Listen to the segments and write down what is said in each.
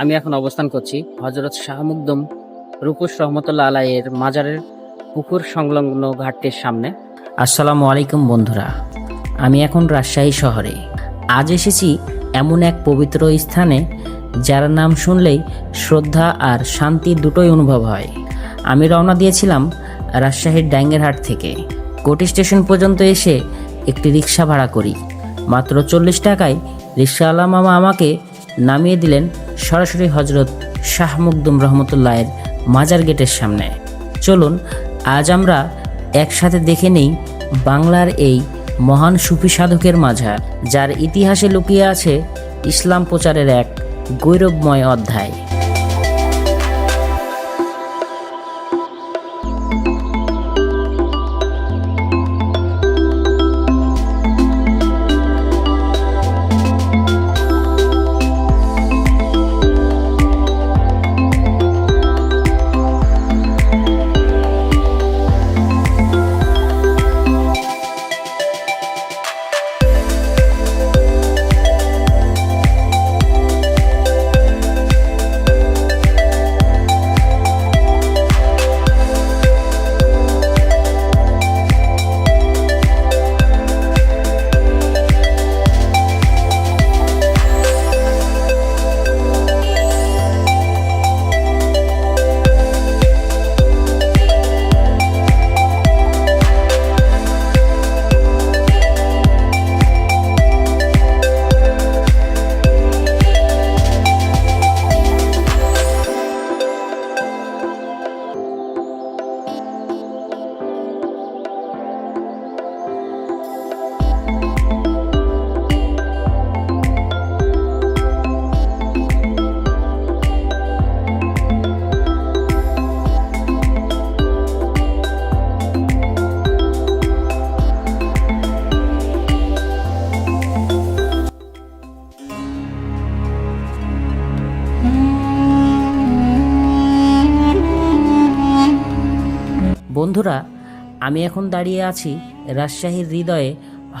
আমি এখন অবস্থান করছি হজরত শাহ মুকদম রূপুস রহমতুল্লাহ আলাইয়ের মাজারের পুকুর সংলগ্ন ঘাটটির সামনে। আসসালামু আলাইকুম বন্ধুরা, আমি এখন রাজশাহী শহরে। আজ এসেছি এমন এক পবিত্র স্থানে যার নাম শুনলেই শ্রদ্ধা আর শান্তি দুটোই অনুভব হয়। আমি রওনা দিয়েছিলাম রাজশাহীর ডাঙ্গেরহাট থেকে। কোটি স্টেশন পর্যন্ত এসে একটি রিক্সা ভাড়া করি। মাত্র চল্লিশ টাকায় রিক্সাওয়ালা মামা আমাকে নামিয়ে দিলেন সরাসরি হজরত শাহ মুকদুম রহমতুল্লাহের মাজার গেটের সামনে। চলুন, আজ আমরা একসাথে দেখে নেই বাংলার এই মহান সুফি সাধকের মাঝার, যার ইতিহাসে লুকিয়ে আছে ইসলাম প্রচারের এক গৌরবময় অধ্যায়। আমি এখন দাঁড়িয়ে আছি রাজশাহীর হৃদয়ে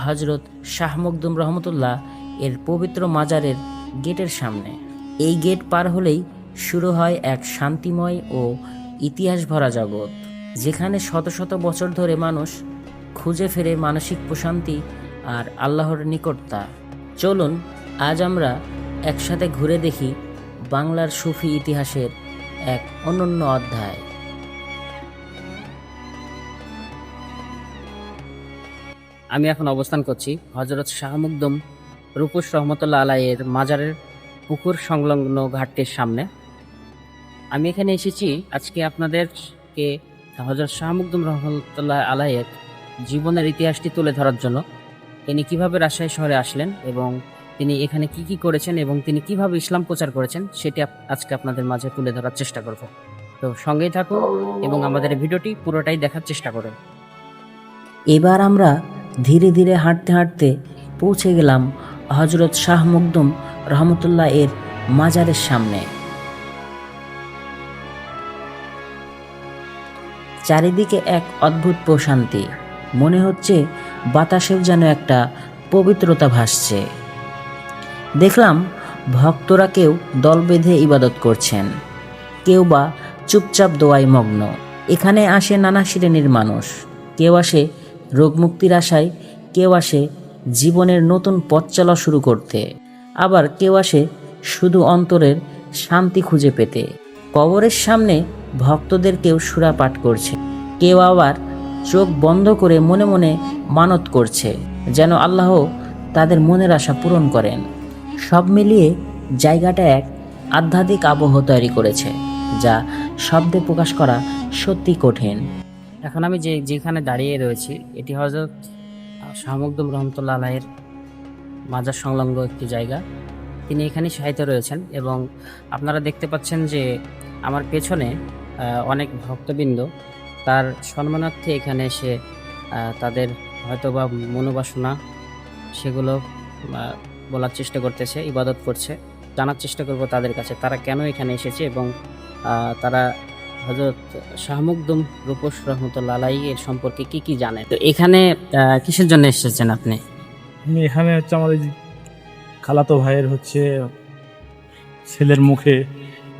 হজরত শাহ মকদুম রহমতুল্লাহ এর পবিত্র মাজারের গেটের সামনে। এই গেট পার হলেই শুরু হয় এক শান্তিময় ও ইতিহাস ভরা জগৎ, যেখানে শত শত বছর ধরে মানুষ খুঁজে ফেরে মানসিক প্রশান্তি আর আল্লাহর নিকটতা। চলুন, আজ আমরা একসাথে ঘুরে দেখি বাংলার সুফি ইতিহাসের এক অনন্য অধ্যায়। আমি এখন অবস্থান করছি হজরত শাহ মুকদম রূপুস রহমতুল্লাহ আলাইয়ের মাজারের পুকুর সংলগ্ন ঘাটটির সামনে। আমি এখানে এসেছি আজকে আপনাদেরকে হজরত শাহ মুকদম রহমতুল্লাহ আলাইয়ের জীবনের ইতিহাসটি তুলে ধরার জন্য তিনি কীভাবে রাজশাহী শহরে আসলেন এবং তিনি এখানে কি কি করেছেন এবং তিনি কীভাবে ইসলাম প্রচার করেছেন সেটি আজকে আপনাদের মাঝে তুলে ধরার চেষ্টা করব। তো সঙ্গেই থাকুন এবং আমাদের ভিডিওটি পুরোটাই দেখার চেষ্টা করুন। এবার আমরা ধীরে ধীরে হাঁটতে হাঁটতে পৌঁছে গেলাম হজরত শাহ মুকদম রহমতুল্লাহ এর মাজারের সামনে। চারিদিকে এক অদ্ভুত প্রশান্তি। মনে হচ্ছে বাতাসেও যেন একটা পবিত্রতা ভাসছে। দেখলাম ভক্তরা কেউ দল বেঁধে ইবাদত করছেন। কেউ বা চুপচাপ দোয়ায় মগ্ন। এখানে আসে নানা শ্রেণির মানুষ। কেউ আসে রোগমুক্তির আশায় কেউ আসে জীবনের নতুন পথ চলা শুরু করতে। আবার কেউ আসে শুধু অন্তরের শান্তি খুঁজে পেতে। কবরের সামনে ভক্তদের কেউ সুরা পাঠ করছে। কেউ আবার চোখ বন্ধ করে মনে মনে মানত করছে, যেন আল্লাহ তাদের মনের আশা পূরণ করেন। সব মিলিয়ে জায়গাটা এক আধ্যাত্মিক আবহ তৈরি করেছে, যা শব্দে প্রকাশ করা সত্যি কঠিন। এখন আমি যে, যেখানে দাঁড়িয়ে রয়েছি, এটি হজরত শাহমকদুম রহমতুল্লাহ আলাহের মাজার সংলগ্ন একটি জায়গা। তিনি এখানে সাহিত্য রয়েছেন এবং আপনারা দেখতে পাচ্ছেন যে, আমার পেছনে অনেক ভক্তবৃন্দ। তার সম্মানার্থে এখানে এসে তাদের হয়তোবা মনোবাসনা, সেগুলো বলার চেষ্টা করতেছে, ইবাদত করছে। জানার চেষ্টা করব তাদের কাছে, তারা কেন এখানে এসেছে এবং তারা হজরত শাহমুকদম রূপস রহমতুল্লাহ আলাই এর সম্পর্কে কি কি জানে তো এখানে কিসের জন্য এসেছেন আপনি? এখানে হচ্ছে আমাদের খালাতো ভাইয়ের হচ্ছে ছেলের মুখে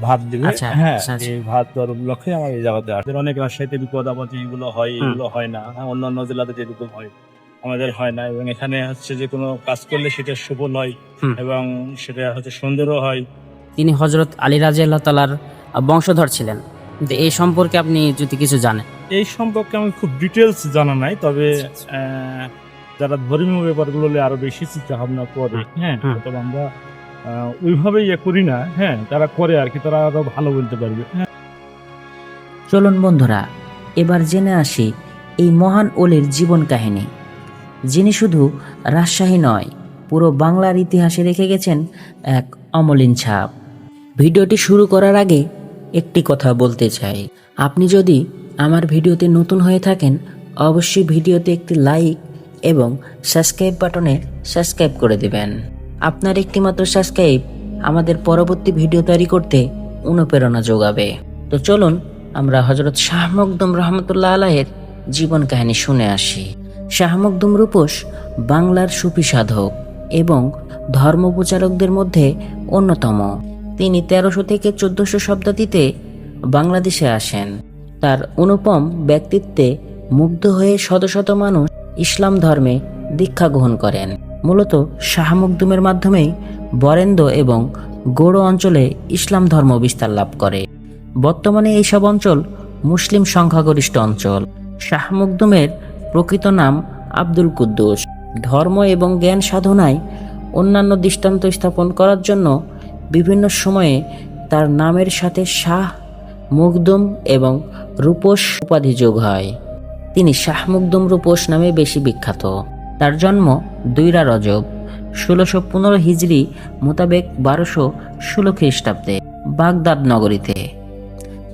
ভাত দিবে। আচ্ছা, হ্যাঁ আচ্ছা, আচ্ছা। এই ভাত দেওয়ার লক্ষ্যে আমার এই জায়গাতে আসে। অনেক রাজশাহীতে বিপদ আপদ এগুলো হয় এগুলো হয় না। হ্যাঁ, অন্যান্য জেলাতে যেরকম হয় আমাদের হয় না। এবং এখানে হচ্ছে যে কোনো কাজ করলে সেটা সফল হয় এবং সেটা হচ্ছে সুন্দরও হয়। তিনি হজরত আলী রাজি আল্লাহ তালার বংশধর ছিলেন। কিন্তু এই সম্পর্কে আপনি যদি কিছু জানেন। এই সম্পর্কে আমি খুব ডিটেলস জানা নাই তবে আহ, যারা ধর্মীয় ব্যাপারগুলো আরও বেশি চিন্তা ভাবনা করে হ্যাঁ তবে আমরা ওইভাবে ইয়ে করি না হ্যাঁ তারা করে আর কি তারা আরও ভালো বলতে পারবে হ্যাঁ। চলুন বন্ধুরা এবার জেনে আসি এই মহান ওলির জীবন কাহিনী। যিনি শুধু রাজশাহী নয় পুরো বাংলার ইতিহাসে রেখে গেছেন এক অমলিন ছাপ। ভিডিওটি শুরু করার আগে একটি কথা বলতে চাই। আপনি যদি আমার ভিডিওতে নতুন হয়ে থাকেন, অবশ্যই ভিডিওতে একটি লাইক এবং সাবস্ক্রাইব বাটনে সাবস্ক্রাইব করে দেবেন। আপনার একটিমাত্র সাবস্ক্রাইব আমাদের পরবর্তী ভিডিও তৈরি করতে অনুপ্রেরণা যোগাবে। তো চলুন, আমরা হজরত শাহ মকদুম রহমতুল্লাহ আলাহের জীবন কাহিনী শুনে আসি। শাহ মকদুম রূপস বাংলার সুফি সাধক এবং ধর্মপ্রচারকদের মধ্যে অন্যতম। তিনি তেরোশো থেকে চোদ্দশো শতাব্দীতে বাংলাদেশে আসেন। তার অনুপম ব্যক্তিত্বে মুগ্ধ হয়ে শত শত মানুষ ইসলাম ধর্মে দীক্ষা গ্রহণ করেন। মূলত শাহ মকদুমের মাধ্যমেই বরেন্দ্র এবং গৌড় অঞ্চলে ইসলাম ধর্ম বিস্তার লাভ করে। বর্তমানে এইসব অঞ্চল মুসলিম সংখ্যাগরিষ্ঠ অঞ্চল। শাহ মকদুমের প্রকৃত নাম আব্দুল কুদ্দুস। ধর্ম এবং জ্ঞান সাধনায় অন্যান্য দৃষ্টান্ত স্থাপন করার জন্য বিভিন্ন সময়ে তার নামের সাথে শাহ মুকদুম এবং রূপস উপাধি যোগ হয়। তিনি শাহ মুকদুম রূপস নামে বেশি বিখ্যাত। তার জন্ম দুইরা রজব, ষোলোশো পনেরো হিজড়ি মোতাবেক বারোশো ষোলো খ্রিস্টাব্দে বাগদাদ নগরীতে।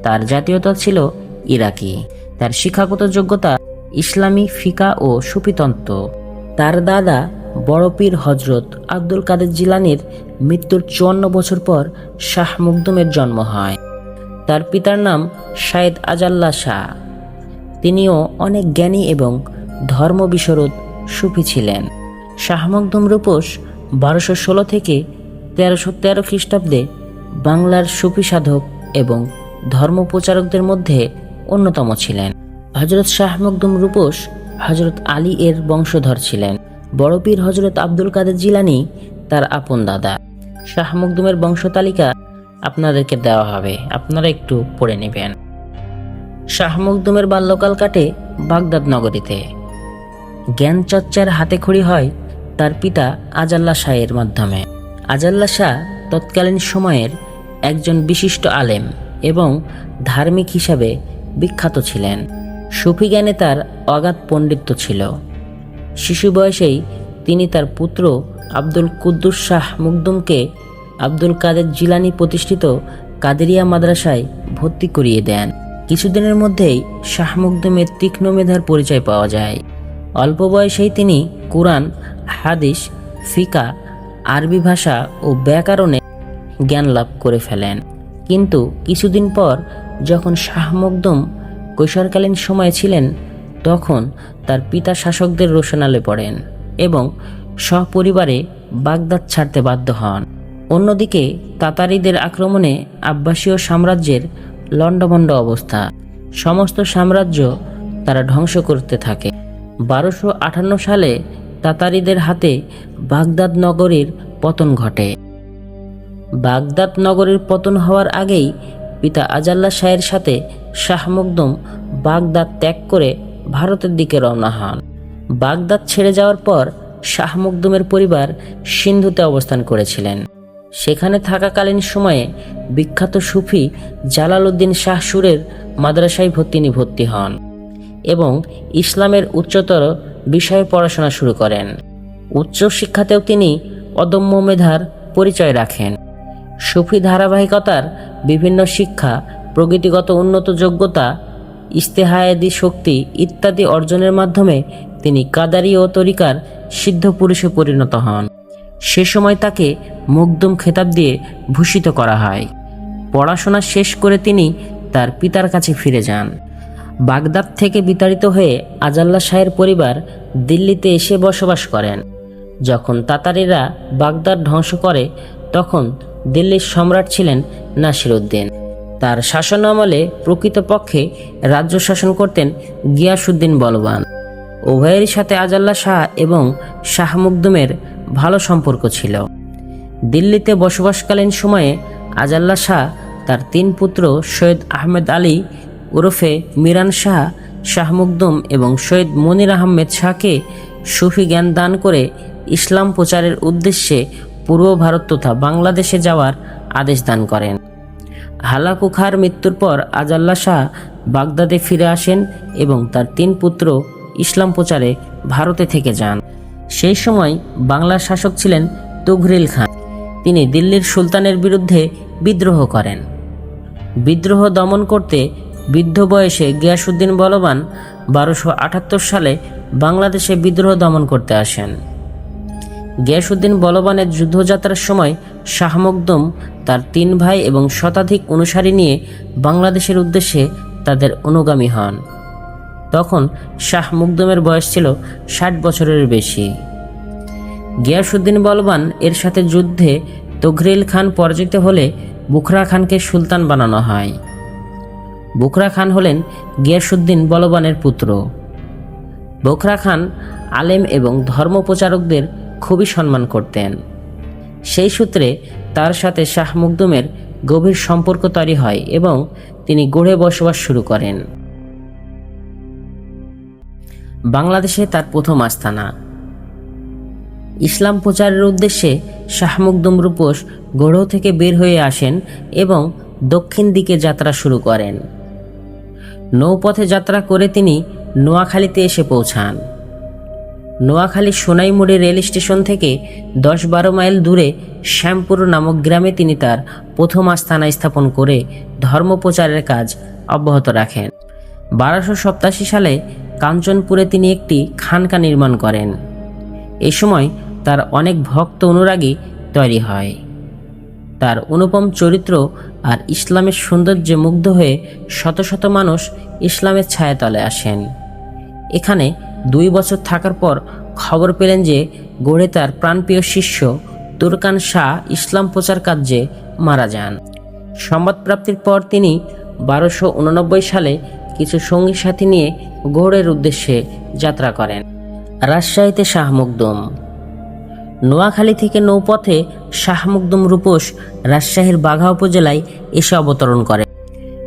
তার জাতীয়তা ছিল ইরাকি। তার শিক্ষাগত যোগ্যতা ইসলামী ফিকা ও সুফিতন্ত্র তার দাদা বড় পীর হজরত আব্দুল কাদের জিলানির মৃত্যুর চুয়ান্ন বছর পর শাহ মুকদুমের জন্ম হয়। তার পিতার নাম শায়েদ আজাল্লা শাহ। তিনিও অনেক জ্ঞানী এবং ধর্মবিশরদ সুফি ছিলেন। শাহ মকদুম রূপস বারোশো ষোলো থেকে তেরোশো তেরো খ্রিস্টাব্দে বাংলার সুফি সাধক এবং ধর্মপ্রচারকদের মধ্যে অন্যতম ছিলেন। হজরত শাহ মকদুম রূপস হজরত আলী এর বংশধর ছিলেন। বড় পীর হজরত আব্দুল কাদের জিলানি, তার আপন দাদা। শাহ মকদুমের বংশতালিকা আপনাদেরকে দেওয়া হবে। আপনারা একটু পড়ে নেবেন। শাহ মকদুমের বাল্যকাল কাটে বাগদাদ নগরীতে। জ্ঞান চর্চার হাতে খড়ি হয় তার পিতা আজাল্লা শাহের মাধ্যমে। আজাল্লা শাহ তৎকালীন সময়ের একজন বিশিষ্ট আলেম এবং ধার্মিক হিসাবে বিখ্যাত ছিলেন। সুফি জ্ঞানে তার অগাধ পণ্ডিত্য ছিল। শিশু বয়সেই তিনি তার পুত্র আব্দুল কুদ্দুস শাহ মুকদুমকে আব্দুল কাদের জিলানি প্রতিষ্ঠিত কাদেরিয়া মাদ্রাসায় ভর্তি করিয়ে দেন। কিছুদিনের মধ্যেই শাহ মুকদুমের তীক্ষ্ণ মেধার পরিচয় পাওয়া যায়। অল্প বয়সেই তিনি কোরআন, হাদিস, ফিকা, আরবি ভাষা ও ব্যাকরণে জ্ঞান লাভ করে ফেলেন। কিন্তু কিছুদিন পর যখন শাহ মকদুম কৈশোরকালীন সময়ে ছিলেন, তখন তার পিতা শাসকদের রোশনালে পড়েন এবং সপরিবারে বাগদাদ ছাড়তে বাধ্য হন। অন্যদিকে তাতারিদের আক্রমণে আব্বাসীয় সাম্রাজ্যের লণ্ডভণ্ড অবস্থা। সমস্ত সাম্রাজ্য তারা ধ্বংস করতে থাকে। বারোশো আটান্ন সালে তাতারিদের হাতে বাগদাদ নগরীর পতন ঘটে। বাগদাদ নগরীর পতন হওয়ার আগেই পিতা আজাল্লা শাহের সাথে শাহ মকদুম বাগদাদ ত্যাগ করে ভারতের দিকে রওনা হন। বাগদাদ ছেড়ে যাওয়ার পর শাহ পরিবার সিন্ধুতে অবস্থান করেছিলেন। সেখানে থাকাকালীন সময়ে বিখ্যাত সুফি জালালউদ্দিন শাহ সুরের মাদ্রাসায় তিনি ভর্তি হন এবং ইসলামের উচ্চতর বিষয়ে পড়াশোনা শুরু করেন। উচ্চ শিক্ষাতেও তিনি অদম্য মেধার পরিচয় রাখেন। সুফি ধারাবাহিকতার বিভিন্ন শিক্ষা প্রকৃতিগত উন্নত যোগ্যতা, ইস্তেহায়াদি শক্তি ইত্যাদি অর্জনের মাধ্যমে তিনি কাদারি ও তরিকার সিদ্ধ পুরুষে পরিণত হন। সে সময় তাকে মুগ্ধুম খেতাব দিয়ে ভূষিত করা হয়। পড়াশোনা শেষ করে তিনি তার পিতার কাছে ফিরে যান। বাগদাদ থেকে বিতাড়িত হয়ে আজাল্লা শাহের পরিবার দিল্লিতে এসে বসবাস করেন। যখন তাতারিরা বাগদাদ ধ্বংস করে, তখন দিল্লির সম্রাট ছিলেন নাসিরউদ্দিন তার শাসনামলে প্রকৃতপক্ষে রাজ্য শাসন করতেন গিয়াসুদ্দিন বলবান। উভয়েরই সাথে আজাল্লা শাহ এবং শাহ মুকদুমের ভালো সম্পর্ক ছিল। দিল্লিতে বসবাসকালীন সময়ে আজাল্লা শাহ তার তিন পুত্র সৈয়দ আহমেদ আলী ওরফে মিরান শাহ শাহ মুকদুম এবং সৈয়দ মনির আহমেদ শাহকে সুফি জ্ঞান দান করে ইসলাম প্রচারের উদ্দেশ্যে পূর্ব ভারত তথা বাংলাদেশে যাওয়ার আদেশ দান করেন। হালাকু খার মৃত্যুর পর আজাল্লা শাহ বাগদাদে ফিরে আসেন এবং তার তিন পুত্র ইসলাম প্রচারে ভারতে থেকে যান। সেই সময় বাংলার শাসক ছিলেন তুঘরিল খান। তিনি দিল্লির সুলতানের বিরুদ্ধে বিদ্রোহ করেন। বিদ্রোহ দমন করতে বৃদ্ধ বয়সে গিয়াসুদ্দিন বলবান বারোশো আটাত্তর সালে বাংলাদেশে বিদ্রোহ দমন করতে আসেন। গিয়াসুদ্দিন বলবানের যুদ্ধযাত্রার সময় শাহ তার তিন ভাই এবং শতাধিক অনুসারী নিয়ে বাংলাদেশের উদ্দেশ্যে তাদের অনুগামী হন। তখন শাহ মুকদুমের বয়স ছিল ষাট বছরের বেশি। গিয়াসুদ্দিন বলবান এর সাথে যুদ্ধে তঘরিল খান পরাজিত হলে বুখরা খানকে সুলতান বানানো হয়। বুখরা খান হলেন গিয়াসুদ্দিন বলবানের পুত্র। বখরা খান আলেম এবং ধর্মপ্রচারকদের খুবই সম্মান করতেন। সেই সূত্রে তার সাথে শাহ মুকদুমের গভীর সম্পর্ক তৈরি হয় এবং তিনি গড়ে বসবাস শুরু করেন। বাংলাদেশে তার প্রথম আস্থানা ইসলাম প্রচারের উদ্দেশ্যে শাহ মুকদুম রূপোস থেকে বের হয়ে আসেন এবং দক্ষিণ দিকে যাত্রা শুরু করেন। নৌপথে যাত্রা করে তিনি নোয়াখালীতে এসে পৌঁছান। নোয়াখালী সোনাইমুড়ি রেল স্টেশন থেকে দশ বারো মাইল দূরে শ্যামপুর নামক গ্রামে তিনি তার প্রথম আস্থানা স্থাপন করে ধর্মপ্রচারের কাজ অব্যাহত রাখেন। বারোশো সপ্তাশি সালে কাঞ্চনপুরে তিনি একটি খানকা নির্মাণ করেন। এ সময় তার অনেক ভক্ত অনুরাগী তৈরি হয়। তার অনুপম চরিত্র আর ইসলামের সৌন্দর্যে মুগ্ধ হয়ে শত শত মানুষ ইসলামের ছায়াতলে আসেন। এখানে দুই বছর থাকার পর খবর পেলেন যে গড়ে তার প্রাণপ্রিয় শিষ্য তুরকান শাহ ইসলাম প্রচার কার্যে মারা যান। সংবাদ প্রাপ্তির পর তিনি বারোশো উননব্বই সালে কিছু সঙ্গী সাথী নিয়ে গৌড়ের উদ্দেশ্যে যাত্রা করেন। রাজশাহীতে শাহ মুকদম। নোয়াখালী থেকে নৌপথে শাহ মুকদম রূপোস রাজশাহীর বাঘা উপজেলায় এসে অবতরণ করেন।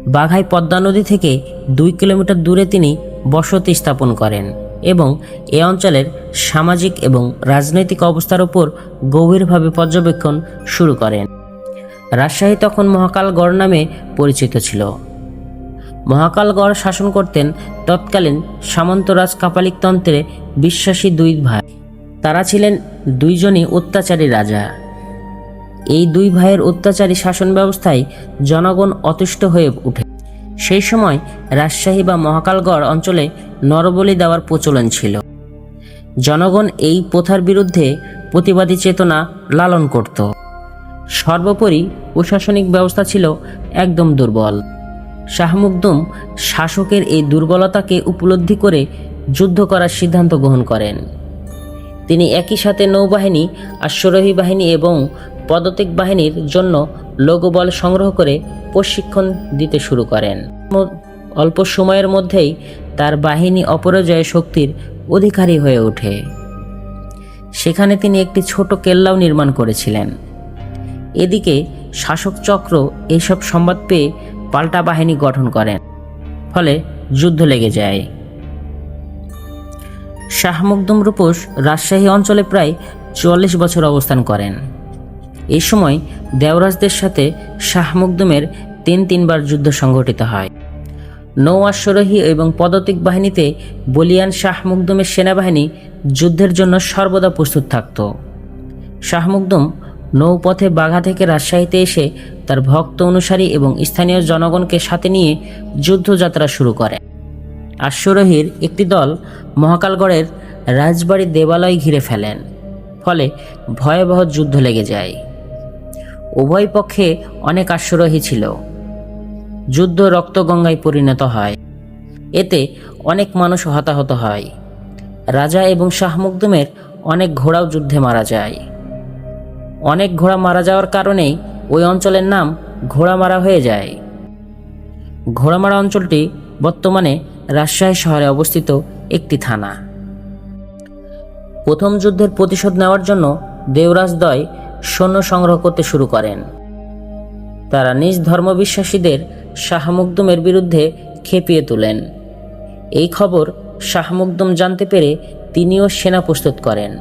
বাঘাই পদ্মা নদী থেকে দুই কিলোমিটার দূরে তিনি বসতি স্থাপন করেন। এবং এ অঞ্চলের সামাজিক এবং রাজনৈতিক অবস্থার উপর গভীরভাবে পর্যবেক্ষণ শুরু করেন। রাজশাহী তখন মহাকালগড় নামে পরিচিত ছিল। মহাকালগড় শাসন করতেন তৎকালীন সামন্তরাজ কাপালিকতন্ত্রে বিশ্বাসী দুই ভাই। তারা ছিলেন দুইজনই অত্যাচারী রাজা। এই দুই ভাইয়ের অত্যাচারী শাসন ব্যবস্থায় জনগণ অতুষ্ট হয়ে ওঠে সেই সময় রাজশাহী বা মহাকালগড় অঞ্চলে নরবলি দেওয়ার প্রচলন ছিল। জনগণ এই প্রথার বিরুদ্ধে প্রতিবাদী চেতনা লালন করত। সর্বোপরি প্রশাসনিক ব্যবস্থা ছিল একদম দুর্বল। শাহ মুকদুম শাসকের এই দুর্বলতাকে উপলব্ধি করে যুদ্ধ করার সিদ্ধান্ত গ্রহণ করেন। তিনি একই সাথে নৌবাহিনী আশ্বরোহী বাহিনী এবং পদতিক বাহিনীর জন্য লোকবল সংগ্রহ করে প্রশিক্ষণ দিতে শুরু করেন। অল্প সময়ের মধ্যেই তার বাহিনী অপরাজয় শক্তির অধিকারী হয়ে ওঠে। সেখানে তিনি একটি ছোট কেল্লাও নির্মাণ করেছিলেন। এদিকে শাসক চক্র এইসব সংবাদ পেয়ে পাল্টা বাহিনী গঠন করেন, ফলে যুদ্ধ লেগে যায়। শাহ মুকদুম রূপোস রাজশাহী অঞ্চলে প্রায় চুয়াল্লিশ বছর অবস্থান করেন। এই সময় দেওরাজদের সাথে শাহ মুকদুমের তিন তিনবার যুদ্ধ সংঘটিত হয়। নৌ অশ্বারোহী এবং পদাতিক বাহিনীতে বলিয়ান শাহ মুকদুমের সেনাবাহিনী যুদ্ধের জন্য সর্বদা প্রস্তুত থাকত। শাহ মুকদুম নৌপথে বাঘা থেকে রাজশাহীতে এসে তার ভক্ত অনুসারী এবং স্থানীয় জনগণকে সাথে নিয়ে যুদ্ধযাত্রা শুরু করে। আশ্বরোহীর একটি দল মহাকালগড়ের রাজবাড়ি দেবালয় ঘিরে ফেলেন, ফলে ভয়াবহ যুদ্ধ লেগে যায়। উভয় পক্ষে অনেক আশ্বরোহী ছিল। যুদ্ধ রক্তগঙ্গায় পরিণত হয়। এতে অনেক মানুষ হতাহত হয়। রাজা এবং শাহ মুকদুমের অনেক ঘোড়াও যুদ্ধে মারা যায়। অনেক ঘোড়া মারা যাওয়ার কারণেই ওই অঞ্চলের নাম ঘোড়ামারা হয়ে যায়। ঘোড়ামারা অঞ্চলটি বর্তমানে রাজশাহী শহরে অবস্থিত একটি থানা। প্রথম যুদ্ধের প্রতিশোধ নেওয়ার জন্য দেওরাজদয় সৈন্য সংগ্রহ করতে শুরু করেন। তারা নিজ ধর্মবিশ্বাসীদের শাহ মুকদুমের বিরুদ্ধে খেপিয়ে তোলেন। এই খবর শাহ মুকদুম জানতে পেরে তিনিও সেনা প্রস্তুত করেন।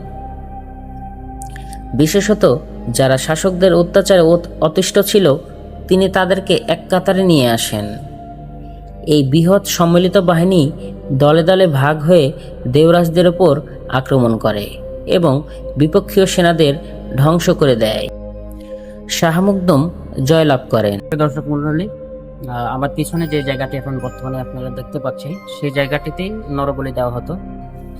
বিশেষত যারা শাসকদের অত্যাচারে অতিষ্ঠ ছিল, তিনি তাদেরকে এক কাতারে নিয়ে আসেন। এই বৃহৎ সম্মিলিত বাহিনী দলে দলে ভাগ হয়ে দেওরাজদের ওপর আক্রমণ করে এবং বিপক্ষীয় সেনাদের ধ্বংস করে দেয়। শাহ মুকদুম জয়লাভ করেন। দর্শক মন্ডলী আমার পিছনে যে জায়গাটি এখন বর্তমানে আপনারা দেখতে পাচ্ছেন সেই জায়গাটিতেই নরবলি দেওয়া হতো।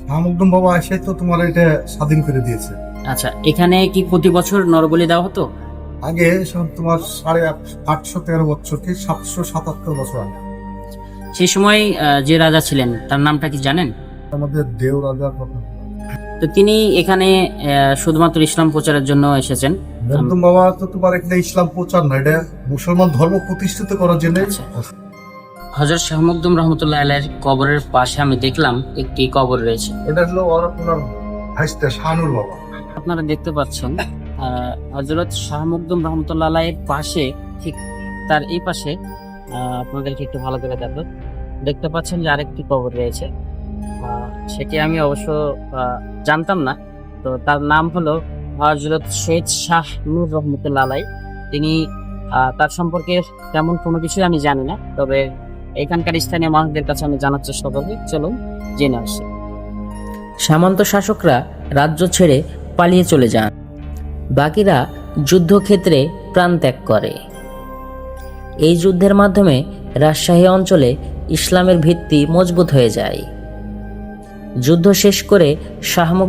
শাহমুকদম বাবা এসে তো তোমার এটা স্বাধীন করে দিয়েছে। আচ্ছা এখানে কি প্রতি বছর নরবলি দেওয়া হতো? আগে সব তোমার সাড়ে আট- আটশো তেরো বছর কি সাতশো সাতাত্তর বছর আগে। সেই সময় যে রাজা ছিলেন তার নামটা কি জানেন? আমাদের দেও রাজার কথা তো তিনি এখানে শুধুমাত্র ইসলাম প্রচারের জন্য এসেছেন। বাবা তো তোমার এখানে ইসলাম প্রচার না এটা মুসলমান ধর্ম প্রতিষ্ঠিত করার জন্য? আচ্ছা। হজরত শাহ মকদুম রহমতুল্লাহ আলাইয়ের কবরের পাশে আমি দেখলাম একটি কবর রয়েছে। এটা হলো আপনার ভাইস্তে শাহানুর বাবা। আপনারা দেখতে পাচ্ছেন হজরত শাহ মকদুম রহমতুল্লাহ আলাইয়ের পাশে ঠিক তার এই পাশে আহ, আপনাদেরকে একটু ভালো করে দেখো দেখতে পাচ্ছেন যে আরেকটি কবর রয়েছে। সেটি আমি অবশ্য জানতাম না। তো তার নাম হলো হজরত শেখ শাহ নূর রহমতুল্লাহ আলাই। তিনি তার সম্পর্কে তেমন কোনো কিছুই আমি জানি না, তবে এখানকার স্থানীয় মানুষদের কাছে আমি জানার চেষ্টা করব। চলুন জেনে আসি। সামন্ত শাসকরা রাজ্য ছেড়ে পালিয়ে চলে যান। বাকিরা যুদ্ধক্ষেত্রে প্রাণ ত্যাগ করে। এই যুদ্ধের মাধ্যমে রাজশাহী অঞ্চলে ইসলামের ভিত্তি মজবুত হয়ে যায়। যুদ্ধ শেষ করে শাহ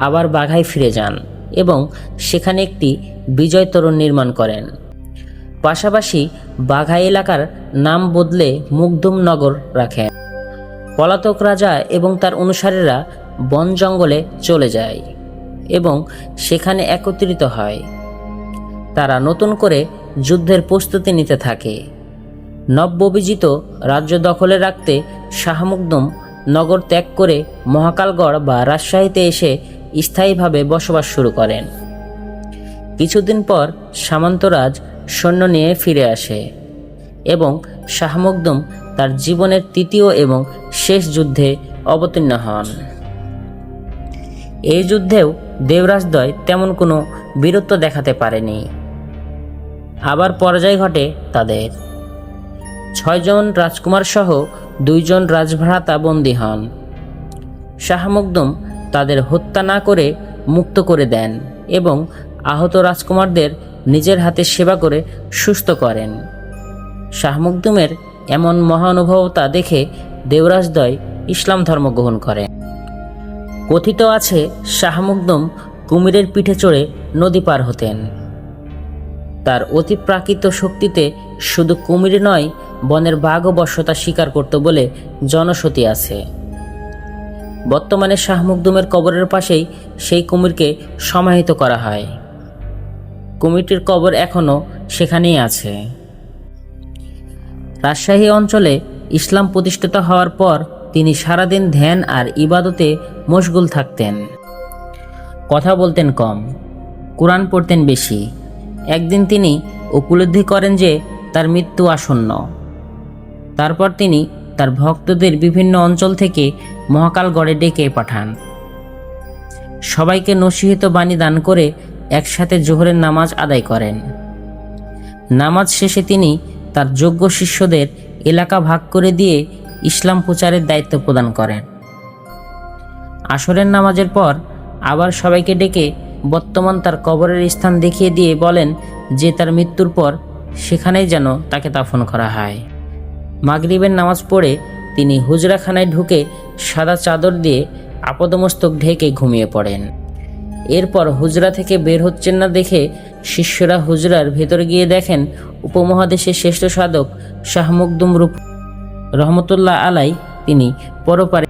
আবার বাঘায় ফিরে যান এবং সেখানে একটি বিজয় তোরণ নির্মাণ করেন। পাশাপাশি বাঘাই এলাকার নাম বদলে মুগদুম নগর রাখেন। পলাতক রাজা এবং তার অনুসারীরা বন জঙ্গলে চলে যায় এবং সেখানে একত্রিত হয়। তারা নতুন করে যুদ্ধের প্রস্তুতি নিতে থাকে। নববিজিত রাজ্য দখলে রাখতে শাহ মুকদুম নগর ত্যাগ করে মহাকালগড় বা রাজশাহীতে এসে স্থায়ীভাবে বসবাস শুরু করেন। কিছুদিন পর সামন্তরাজ সৈন্য নিয়ে ফিরে আসে এবং শাহ মখদুম তার জীবনের তৃতীয় এবং শেষ যুদ্ধে অবতীর্ণ হন। এই যুদ্ধেও দেবরাজদ্বয় তেমন কোনো বীরত্ব দেখাতে পারেনি। আবার পরাজয় ঘটে তাদের। ছয়জন রাজকুমার সহ দুইজন রাজভ্রাতা বন্দী হন। শাহ তাদের হত্যা না করে মুক্ত করে দেন এবং আহত রাজকুমারদের নিজের হাতে সেবা করে সুস্থ করেন। শাহ এমন মহানুভবতা দেখে দেবরাজদ্বয় ইসলাম ধর্ম গ্রহণ করেন। কথিত আছে, শাহ কুমিরের পিঠে চড়ে নদী পার হতেন। তার অতিপ্রাকৃত শক্তিতে শুধু কুমির নয় বনের বাঘও বশ্যতা স্বীকার করত বলে জনশ্রুতি আছে। বর্তমানে শাহ মখদুমের কবরের পাশেই সেই কুমিরকে সমাহিত করা হয়। কুমিরটির কবর এখনও সেখানেই আছে। রাজশাহী অঞ্চলে ইসলাম প্রতিষ্ঠিত হওয়ার পর তিনি সারাদিন ধ্যান আর ইবাদতে মশগুল থাকতেন। কথা বলতেন কম, কোরআন পড়তেন বেশি। একদিন তিনি উপলব্ধি করেন যে তার মৃত্যু আসন্ন। তারপর তিনি তার ভক্তদের বিভিন্ন অঞ্চল থেকে মহাকালগড়ে ডেকে পাঠান। সবাইকে নসিহিত বাণী দান করে একসাথে জোহরের নামাজ আদায় করেন। নামাজ শেষে তিনি তার যোগ্য শিষ্যদের এলাকা ভাগ করে দিয়ে ইসলাম প্রচারের দায়িত্ব প্রদান করেন। আসরের নামাজের পর আবার সবাইকে ডেকে বর্তমান তার কবরের স্থান দেখিয়ে দিয়ে বলেন যে তার মৃত্যুর পর সেখানেই যেন তাকে দাফন করা হয়। মাগরিবের নামাজ পড়ে তিনি হুজরাখানায় ঢুকে সাদা চাদর দিয়ে আপদমস্তক ঢেকে ঘুমিয়ে পড়েন। এরপর হুজরা থেকে বের হচ্ছেন না দেখে শিষ্যরা হুজরার ভেতরে গিয়ে দেখেন উপমহাদেশের শ্রেষ্ঠ সাধক শাহ মখদুম রূপ রহমতুল্লাহ আলাই তিনি পরপারে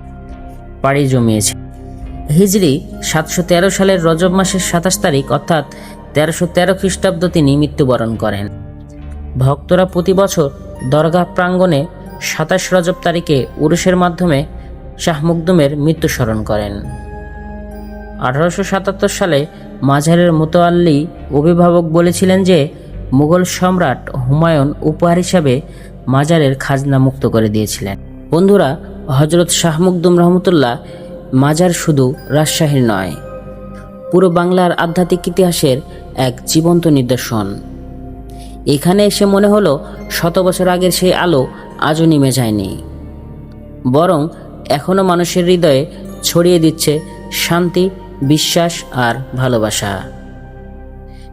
পাড়ি জমিয়েছেন। হিজরি সাতশো তেরো সালের রজব মাসের সাতাশ তারিখ অর্থাৎ তেরোশো তেরো খ্রিস্টাব্দ তিনি মৃত্যুবরণ করেন। ভক্তরা প্রতি বছর দরগা প্রাঙ্গণে সাতাশ রজব তারিখে উরুষের মাধ্যমে শাহ মুকদুমের মৃত্যু স্মরণ করেন। আঠারোশো সাতাত্তর সালে মাঝারের মোতোয়াল্লি অভিভাবক বলেছিলেন যে, মুঘল সম্রাট হুমায়ুন উপহার হিসাবে মাজারের খাজনা মুক্ত করে দিয়েছিলেন। বন্ধুরা হজরত শাহ মুকদুম রহমতুল্লাহ মাজার শুধু রাজশাহীর নয়, পুরো বাংলার আধ্যাত্মিক ইতিহাসের এক জীবন্ত নিদর্শন। এখানে এসে মনে হলো শত বছর আগের সেই আলো আজও নিমে যায়নি। বরং এখনও মানুষের হৃদয়ে ছড়িয়ে দিচ্ছে শান্তি, বিশ্বাস আর ভালোবাসা।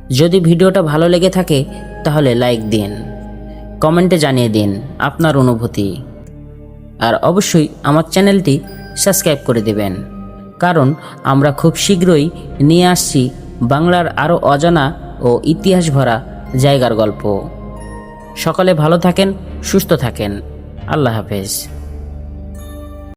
যদি ভিডিওটা ভালো লেগে থাকে, তাহলে লাইক দিন, কমেন্টে জানিয়ে দিন আপনার অনুভূতি। আর অবশ্যই আমার চ্যানেলটি সাবস্ক্রাইব করে দেবেন, কারণ আমরা খুব শীঘ্রই নিয়ে আসছি বাংলার আরও অজানা ও ইতিহাস ভরা জায়গার গল্প। সকলে ভালো থাকেন সুস্থ থাকেন। আল্লাহ হাফেজ।